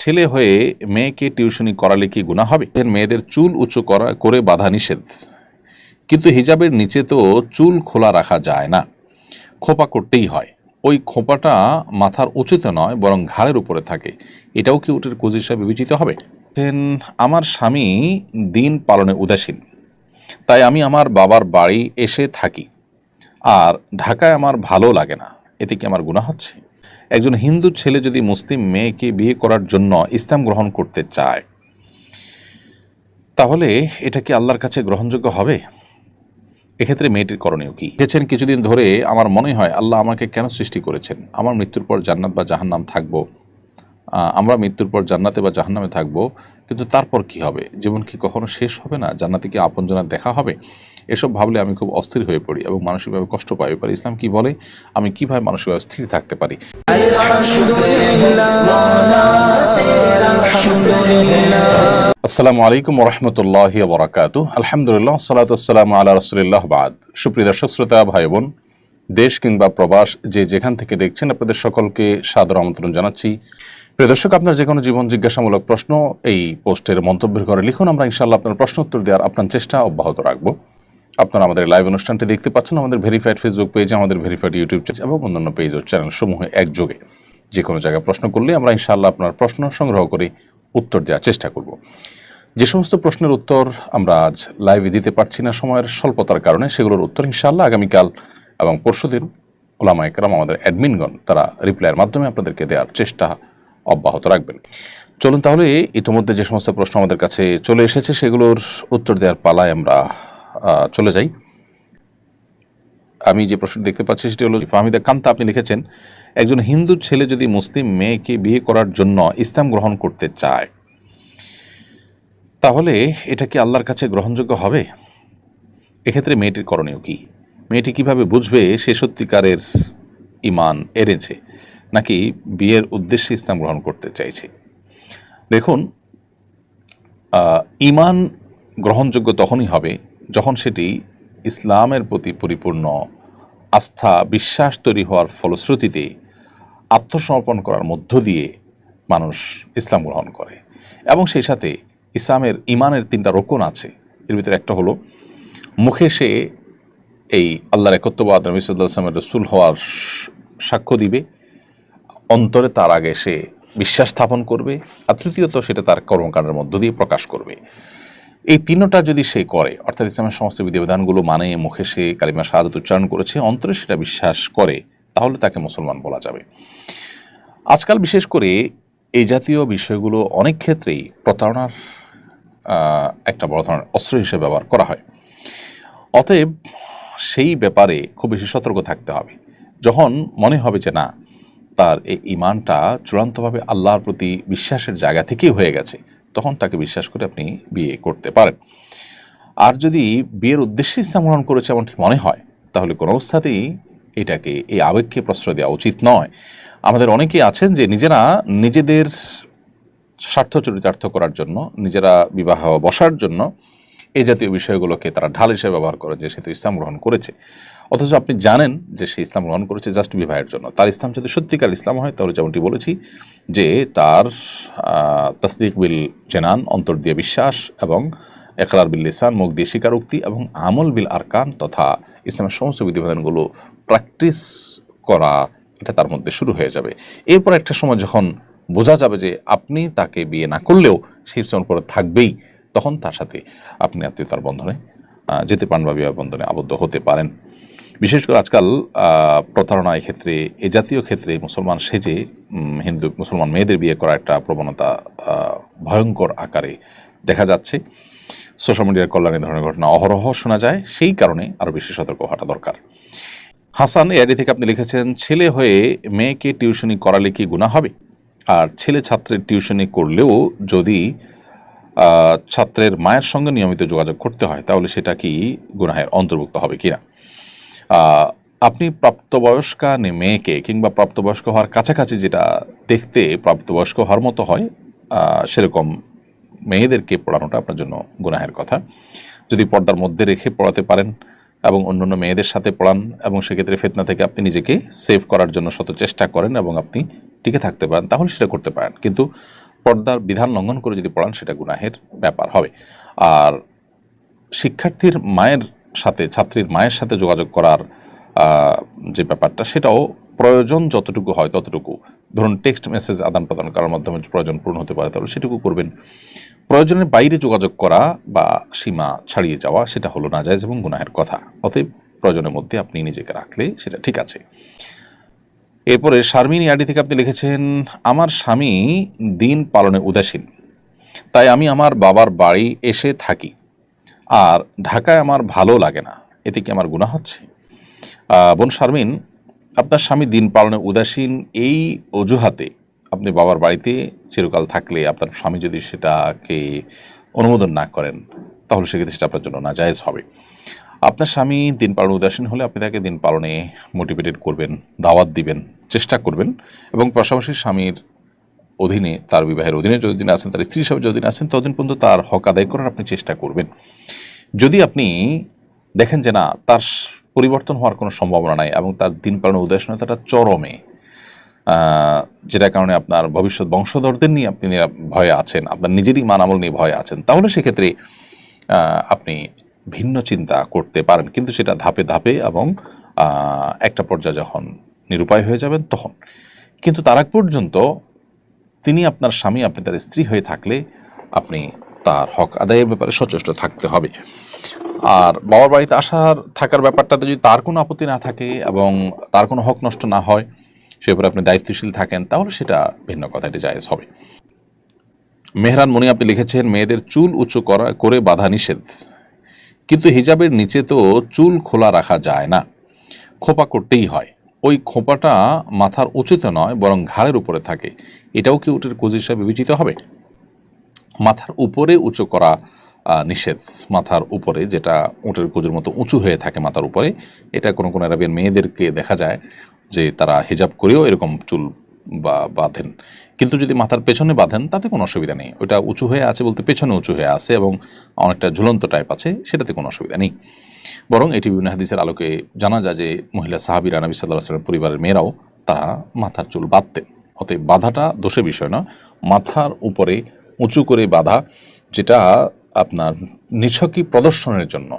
ছেলে হয়ে মেয়েকে টিউশনি করালে কি গুণা হবে? মেয়েদের চুল উঁচু করা, করে বাধা নিষেধ। কিন্তু হিজাবের নিচে তো চুল খোলা রাখা যায় না। খোপা করতেই হয়। ওই খোপাটা মাথার উঁচুতে নয়, বরং ঘাড়ের উপরে থাকে। এটাও কি উটের কোজ হিসাবে বিবেচিত হবে? আমার স্বামী দিন পালনে উদাসীন। তাই আমি আমার বাবার বাড়ি এসে থাকি। আর ঢাকায় আমার ভালো লাগে না। এতে কি আমার গুণা হচ্ছে? একজন হিন্দু ছেলে যদি মুসলিম মেয়েকে বিয়ে করার জন্য ইসলাম গ্রহণ করতে চায়, তাহলে এটা কি আল্লাহর কাছে গ্রহণযোগ্য হবে? এক্ষেত্রে মেয়েটির করণীয় কি? দেখেছেন কিছুদিন ধরে আমার মনে হয় আল্লাহ আমাকে কেন সৃষ্টি করেছেন? আমার মৃত্যুর পর জান্নাত বা জাহান্নাম থাকব। আমরা মৃত্যুর পর জান্নাতে বা জাহান্নামে থাকব, কিন্তু তারপর কি হবে? জীবন কি কখনো শেষ হবে না? জান্নাতে কি আপনজনের দেখা হবে? এসব ভাবলে আমি খুব অস্থির হয়ে পড়ি এবং মানসিকভাবে কষ্ট পাই। পারি ইসলাম কি বলে? আমি কীভাবে মানসিকভাবে স্থির থাকতে পারি? আসসালামু আলাইকুম রহমতুল্লাহ বরাকাত আলহামদুলিল্লাহ সালাতাম আল্লাহ রসুলিল্লাহ বাদ। সুপ্রিয় দর্শক, শ্রোতা ভাই বোন দেশ কিংবা প্রবাস যে যেখান থেকে দেখছেন, আপনাদের সকলকে সাদর আমন্ত্রণ জানাচ্ছি। প্রিয় দর্শক, আপনার যে কোনো জীবন জিজ্ঞাসামূলক প্রশ্ন এই পোস্টের মন্তব্যের ঘরে লিখুন। আমরা ইনশাল্লাহ আপনার প্রশ্ন উত্তর দেওয়ার আপনার চেষ্টা অব্যাহত রাখব। আপনারা আমাদের লাইভ অনুষ্ঠানটি দেখতে পাচ্ছেন, আমাদের ভেরিফাইড ফেসবুক পেজে আমাদের ভেরিফাইড ইউটিউব চ্যানেল এবং অন্যান্য পেজ ও চ্যানেল সমূহে একযোগে। যে কোনো জায়গায় প্রশ্ন করলে আমরা ইনশাআল্লাহ আপনার প্রশ্ন সংগ্রহ করে উত্তর দেওয়ার চেষ্টা করব। যে সমস্ত প্রশ্নের উত্তর আমরা আজ লাইভে দিতে পারছি না, সময়ের স্বল্পতার কারণে সেগুলোর উত্তর ইনশাআল্লাহ আগামীকাল এবং পরশুদিন ওলামা একরাম, আমাদের অ্যাডমিনগণ তারা রিপ্লাইয়ের মাধ্যমে আপনাদেরকে দেওয়ার চেষ্টা অব্যাহত রাখবেন। চলুন তাহলে ইতিমধ্যে যে সমস্ত প্রশ্ন আমাদের কাছে চলে এসেছে, সেগুলোর উত্তর দেওয়ার পালায় আমরা চলে যাই। আমি যে প্রশ্ন দেখতে পাচ্ছি সেটি হলো, ফাহমিদা কান্তা আপনি লিখেছেন, একজন হিন্দু ছেলে যদি মুসলিম মেয়েকে বিয়ে করার জন্য ইসলাম গ্রহণ করতে চায়, তাহলে এটা কি আল্লাহর কাছে গ্রহণযোগ্য হবে? এক্ষেত্রে মেয়েটির করণীয় কি? মেয়েটি কীভাবে বুঝবে সে সত্যিকারের ইমান এনেছে, নাকি বিয়ের উদ্দেশ্যে ইসলাম গ্রহণ করতে চাইছে? দেখুন ইমান গ্রহণযোগ্য তখনই হবে যখন সেটি ইসলামের প্রতি পরিপূর্ণ আস্থা, বিশ্বাস তৈরি হওয়ার ফলশ্রুতিতে আত্মসমর্পণ করার মধ্য দিয়ে মানুষ ইসলাম গ্রহণ করে। এবং সেই সাথে ইসলামের ইমানের তিনটা রোকন আছে। এর ভিতরে একটা হলো, মুখে সে এই আল্লাহর একত্ববাদ নবী সাল্লাহ আসলামের রসুল হওয়ার সাক্ষ্য দিবে। অন্তরে তার আগে সে বিশ্বাস স্থাপন করবে। আর তৃতীয়ত সেটা তার কর্মকাণ্ডের মধ্য দিয়ে প্রকাশ করবে। এই তিনটা যদি সে করে, অর্থাৎ ইসলামের সমস্ত বিধিবিধানগুলো মানে মুখে সে কালিমা শাহাদত উচ্চারণ করেছে, অন্তরে সেটা বিশ্বাস করে, তাহলে তাকে মুসলমান বলা যাবে। আজকাল বিশেষ করে এই জাতীয় বিষয়গুলো অনেক ক্ষেত্রেই প্রতারণার একটা বড় ধরনের অস্ত্র হিসেবে ব্যবহার করা হয়। অতএব সেই ব্যাপারে খুব বেশি সতর্ক থাকতে হবে। যখন মনে হবে যে না, তার এই ইমানটা চূড়ান্তভাবে আল্লাহর প্রতি বিশ্বাসের জায়গা থেকেই হয়ে গেছে তখন তাকে বিশ্বাস করে আপনি বিয়ে করতে পারেন। আর যদি বিয়ের উদ্দেশ্যে ইসলাম গ্রহণ করেছে এমনটি মনে হয়, তাহলে কোনো অবস্থাতেই এটাকে, এই আবেগকে প্রশ্রয় দেওয়া উচিত নয়। আমাদের অনেকেই আছেন যে নিজেরা নিজেদের স্বার্থ চরিতার্থ করার জন্য, নিজেরা বিবাহ বসার জন্য এই জাতীয় বিষয়গুলোকে তারা ঢাল হিসেবে ব্যবহার করে যে সে তো ইসলাম গ্রহণ করেছে। অথচ আপনি জানেন যে সে ইসলাম গ্রহণ করেছে জাস্ট বিবাহের জন্য। তার ইসলাম যদি সত্যিকার ইসলাম হয়, তাহলে যেমনটি বলেছি যে তার তাসদিক বিল জেনান, অন্তর দিয়ে বিশ্বাস এবং একলার বিল লিসান, মুখ দিয়ে স্বীকারোক্তি এবং আমল বিল আরকান তথা ইসলামের সমস্ত বিধিবিধানগুলো প্র্যাকটিস করা, এটা তার মধ্যে শুরু হয়ে যাবে। এরপর একটা সময় যখন বোঝা যাবে যে আপনি তাকে বিয়ে না করলেও সেই উপরে থাকবেই, তখন তার সাথে আপনি আত্মীয়তার বন্ধনে যেতে পারেন বা বিবাহ বন্ধনে আবদ্ধ হতে পারেন। বিশেষ করে আজকাল প্রতারণা ক্ষেত্রে, এ জাতীয় ক্ষেত্রে মুসলমান সেজে হিন্দু, মুসলমান মেয়েদের বিয়ে করা একটা প্রবণতা ভয়ঙ্কর আকারে দেখা যাচ্ছে। সোশ্যাল মিডিয়ার কল্যাণে ধরনের ঘটনা অহরহ শোনা যায়, সেই কারণে আরও বেশি সতর্ক হওয়াটা দরকার। হাসান এআইডি থেকে আপনি লিখেছেন, ছেলে হয়ে মেয়েকে টিউশনি করালে কি গুণা হবে? আর ছেলে ছাত্রের টিউশনি করলেও যদি ছাত্রের মায়ের সঙ্গে নিয়মিত যোগাযোগ করতে হয়, তাহলে সেটা কি গুনাহের অন্তর্ভুক্ত হবে কিনা? আপনি প্রাপ্তবয়স্কা নে- মেয়েকে কিংবা প্রাপ্তবয়স্ক হওয়ার কাছাকাছি যেটা দেখতে প্রাপ্তবয়স্ক হওয়ার মতো হয় সেরকম মেয়েদেরকে পড়ানোটা আপনার জন্য গুনাহের কথা। যদি পর্দার মধ্যে রেখে পড়াতে পারেন এবং অন্যান্য মেয়েদের সাথে পড়ান এবং সেক্ষেত্রে ফেতনা থেকে আপনি নিজেকে সেভ করার জন্য শত চেষ্টা করেন এবং আপনি টিকে থাকতে পারেন, তাহলে সেটা করতে পারেন। কিন্তু পর্দার বিধান লঙ্ঘন করে যদি পড়ান, সেটা গুনাহের ব্যাপার হবে। আর শিক্ষার্থীর মায়ের সাথে, ছাত্রীর মায়ের সাথে যোগাযোগ করার যে ব্যাপারটা, সেটাও প্রয়োজন যতটুকু হয় ততটুকু। ধরুন টেক্সট মেসেজ আদান প্রদান করার মাধ্যমে প্রয়োজন পূরণ হতে পারে, তাহলে সেটুকু করবেন। প্রয়োজনের বাইরে যোগাযোগ করা বা সীমা ছাড়িয়ে যাওয়া, সেটা হলো নাজায়জ এবং গুনাহের কথা। অতএব প্রয়োজনের মধ্যে আপনি নিজেকে রাখলে সেটা ঠিক আছে। এরপরে শারমিন ইয়াডি থেকে আপনি লিখেছেন, আমার স্বামী দিন পালনে উদাসীন। তাই আমি আমার বাবার বাড়ি এসে থাকি। আর ঢাকায় আমার ভালো লাগে না। এতে কি আমার গুণা হচ্ছে? বোন শারমিন, আপনার স্বামী দিন পালনে উদাসীন, এই অজুহাতে আপনি বাবার বাড়িতে চিরকাল থাকলে আপনার স্বামী যদি সেটাকে অনুমোদন না করেন, তাহলে সেক্ষেত্রে সেটা আপনার জন্য নাজায়েজ হবে। আপনার স্বামী দিন পালনে উদাসীন হলে আপনি তাকে দিন পালনে মোটিভেটেড করবেন, দাওয়াত দিবেন, চেষ্টা করবেন এবং পাশাপাশি স্বামীর অধীনে, তার বিবাহের অধীনে যতদিন আছেন, তার স্ত্রী হিসাবে যতদিন আছেন, ততদিন পর্যন্ত তার হক আদায় করার আপনি চেষ্টা করবেন। যদি আপনি দেখেন যে না, তার পরিবর্তন হওয়ার কোনো সম্ভাবনা নাই এবং তার দিন পালনের উদাসীনতাটা চরমে যেটার কারণে আপনার ভবিষ্যৎ বংশধরদের নিয়ে আপনি ভয়ে আছেন, আপনার নিজেরই মানামল নিয়ে ভয়ে আছেন, তাহলে সেক্ষেত্রে আপনি ভিন্ন চিন্তা করতে পারেন। কিন্তু সেটা ধাপে ধাপে এবং একটা পর্যায়ে যখন নিরুপায় হয়ে যাবেন তখন। কিন্তু তার আগ পর্যন্ত তিনি আপনার স্বামী, আপনি তার স্ত্রী হয়ে থাকলে আপনি তার হক আদায়ের ব্যাপারে সচেষ্ট থাকতে হবে। আর বাবার বাড়িতে আসার, থাকার ব্যাপারটাতে যদি তার কোনো আপত্তি না থাকে এবং তার কোনো হক নষ্ট না হয়, সে ব্যাপারে আপনি দায়িত্বশীল থাকেন, তাহলে সেটা ভিন্ন কথা, এটি জায়েজ হবে। মেহরান মনি, আপনি লিখেছেন, মেয়েদের চুল উঁচু করা, করে বাধা নিষেধ। কিন্তু হিজাবের নিচে তো চুল খোলা রাখা যায় না। খোপা করতেই হয়। ওই খোপাটা মাথার উঁচুতে নয়, বরং ঘাড়ের উপরে থাকে। এটাও কি উটের কোজ হিসাবে বিবেচিত হবে? মাথার উপরে উঁচু করা নিষেধ। মাথার উপরে যেটা উটের কোজের মতো উঁচু হয়ে থাকে মাথার উপরে, এটা কোনো কোনো আরবিয়ান মেয়েদেরকে দেখা যায় যে তারা হিজাব করেও এরকম চুল বা বাঁধেন। কিন্তু যদি মাথার পেছনে বাঁধেন, তাতে কোনো অসুবিধা নেই। ওটা উঁচু হয়ে আছে বলতে পেছনে উঁচু হয়ে আছে এবং অনেকটা ঝুলন্ত টাইপ আছে, সেটাতে কোনো অসুবিধা নেই। বরং এটি বিভিন্ন হাদিসের আলোকে জানা যায় যে মহিলা সাহাবিরা, নবী সাল্লাহ সাল্লামের পরিবারের মেয়েরাও তারা মাথার চুল বাঁধতেন। অতএব বাধাটা দোষের বিষয় না, মাথার উপরে উঁচু করে বাঁধা, যেটা আপনার নিছকই প্রদর্শনের জন্য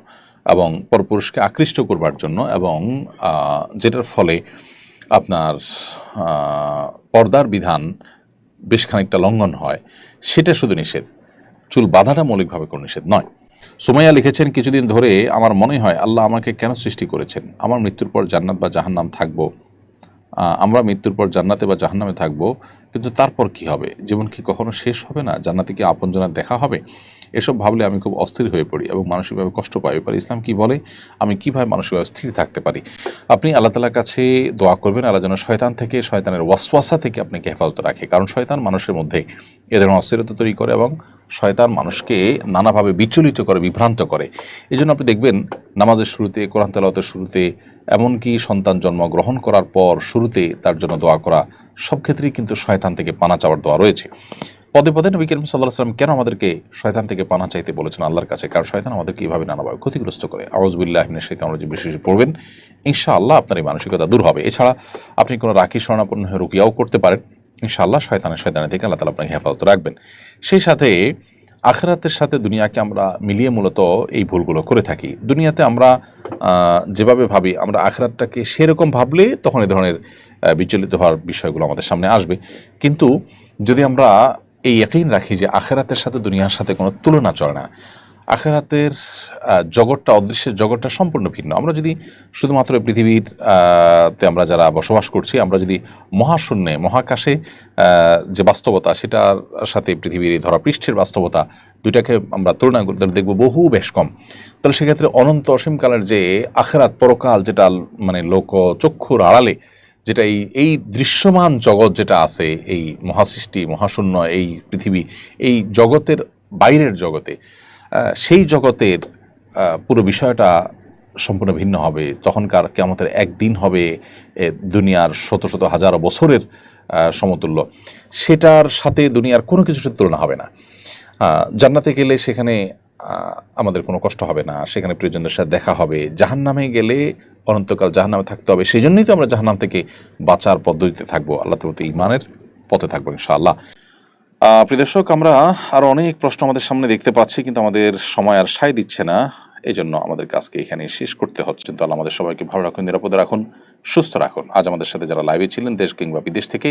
এবং পরপুরুষকে আকৃষ্ট করবার জন্য এবং যেটার ফলে আপনার পর্দার বিধান বেশ খানিকটা লঙ্ঘন হয়, সেটা শুধু নিষেধ। চুল বাঁধাটা মৌলিকভাবে কোনো নিষেধ নয়। সোমাইয়া লিখেছেন, কিছুদিন ধরে আমার মনে হয় আল্লাহ আমাকে কেন সৃষ্টি করেছেন? আমার মৃত্যুর পর জান্নাত বা জাহান্নাম থাকব। আমরা মৃত্যুর পর জান্নাতে বা জাহান্নামে থাকব, কিন্তু তারপর কি হবে? জীবন কি কখনো শেষ হবে না? জান্নাতে কি আপনজনের দেখা হবে? এসব ভাবলে আমি খুব অস্থির হয়ে পড়ি এবং মানসিকভাবে কষ্ট পাই। এবার ইসলাম কি বলে? আমি কীভাবে মানসিকভাবে স্থির থাকতে পারি? আপনি আল্লাহ তালার কাছে দোয়া করবেন, আল্লাহ যেন শয়তান থেকে, শয়তানের ওয়াসওয়াসা থেকে আপনাকে হেফাজত রাখে। কারণ শয়তান মানুষের মধ্যে এ ধরনের অস্থিরতা তৈরি করে এবং শয়তান মানুষকে নানাভাবে বিচলিত করে, বিভ্রান্ত করে। এই জন্য আপনি দেখবেন নামাজের শুরুতে, কোরআন তেলাওয়াতের শুরুতে, এমনকি সন্তান জন্ম গ্রহণ করার পর শুরুতে তার জন্য দোয়া করা, সব ক্ষেত্রেই কিন্তু শয়তান থেকে পানা চাওয়ার দোয়া রয়েছে। পদে পদে নবী করিম সাল্লাহ সাল্লাম কেন আমাদেরকে শয়তান থেকে পানা চাইতে বলেছেন আল্লাহর কাছে? কারণ শয়তান আমাদেরকে এইভাবে নানাভাবে ক্ষতিগ্রস্ত করে? আওয়াজবিল্লাহ শৈতান যে বিশেষ পড়বেন। ইনশাআল্লাহ আপনার এই মানসিকতা দূর হবে। এছাড়া আপনি কোনো রাখি স্বর্ণাপন্ন হয়ে রুকিয়াও করতে পারেন। ইনশাআল্লাহ শয়তানের শয়তানের থেকে আল্লাহ তালা আপনাকে হেফাজত রাখবেন। সেই সাথে আখরাতের সাথে দুনিয়াকে আমরা মিলিয়ে মূলত এই ভুলগুলো করে থাকি। দুনিয়াতে আমরা যেভাবে ভাবি, আমরা আখরাতটাকে সেরকম ভাবলে তখন এই ধরনের বিচলিত হওয়ার বিষয়গুলো আমাদের সামনে আসবে। কিন্তু যদি আমরা এই একই রাখি যে আখেরাতের সাথে দুনিয়ার সাথে কোনো তুলনা চলে না। আখেরাতের জগৎটা, অদৃশ্যের জগৎটা সম্পূর্ণ ভিন্ন। আমরা যদি শুধুমাত্র পৃথিবীর তে আমরা যারা বসবাস করছি, আমরা যদি মহাশূন্যে, মহাকাশে যে বাস্তবতা, সেটার সাথে পৃথিবীর এই ধরাপৃষ্ঠের বাস্তবতা দুইটাকে আমরা তুলনা করতে দেখব বহু বেশ কম। তাহলে সেক্ষেত্রে অনন্ত অসীমকালের যে আখেরাত পরকাল যেটা মানে লোক চক্ষুর আড়ালে যেটা এই এই দৃশ্যমান জগৎ যেটা আছে, এই মহাসৃষ্টি, মহাশূন্য, এই পৃথিবী, এই জগতের বাইরের জগতে সেই জগতের পুরো বিষয়টা সম্পূর্ণ ভিন্ন হবে। তখনকার কেমতের একদিন হবে দুনিয়ার শত শত হাজারো বছরের সমতুল্য। সেটার সাথে দুনিয়ার কোনো কিছুর তুলনা হবে না। জান্নাতে গেলে সেখানে আমাদের কোনো কষ্ট হবে না সেখানে প্রিয়জনদের সাথে দেখা হবে। জাহান নামে গেলে অনন্তকাল জাহান নামে থাকতে হবে সেই জন্যই তো আমরা জাহান নাম থেকে বাঁচার পদ্ধতিতে থাকব। আল্লাহ তো ইমানের পথে থাকব ইনশাআল্লাহ। আহ, প্রিয় দর্শক আমরা আরও অনেক প্রশ্ন আমাদের সামনে দেখতে পাচ্ছি কিন্তু আমাদের সময় আর সায় দিচ্ছে না। এই জন্য আমাদের কাজকে এখানে শেষ করতে হচ্ছে। তো আল্লাহ আমাদের সবাইকে ভালো রাখুন, নিরাপদে রাখুন, সুস্থ রাখুন। আজ আমাদের সাথে যারা লাইভে ছিলেন, দেশ কিংবা বিদেশ থেকে,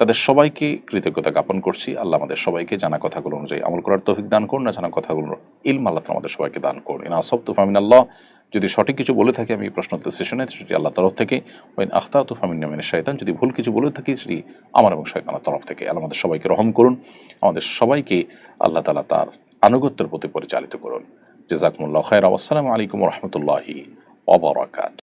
তাদের সবাইকে কৃতজ্ঞতা জ্ঞাপন করছি। আল্লাহ আমাদের সবাইকে জানা কথাগুলো অনুযায়ী আমল করার তৌফিক দান করুন, না জানা কথাগুলো ইলম আল্লাহ আমাদের সবাইকে দান করুন। ইনা সব তুফামিন আল্লাহ যদি সঠিক কিছু বলে থাকি আমি প্রশ্নোত্তর সেশনে সেটি আল্লাহ তরফ থেকে। ওয়াইন আখতা তুফামিন নামিনের শয়তান যদি ভুল কিছু বলে থাকি, সেটি আমার এবং শয়তানের তরফ থেকে। আল্লাহ আমাদের সবাইকে রহম করুন। আমাদের সবাইকে আল্লাহ তালা তার আনুগত্যের প্রতি পরিচালিত করুন। জেজাকমুল্লাহ খায়র আসসালামু আলাইকুম রহমতুল্লাহি অবরাকাত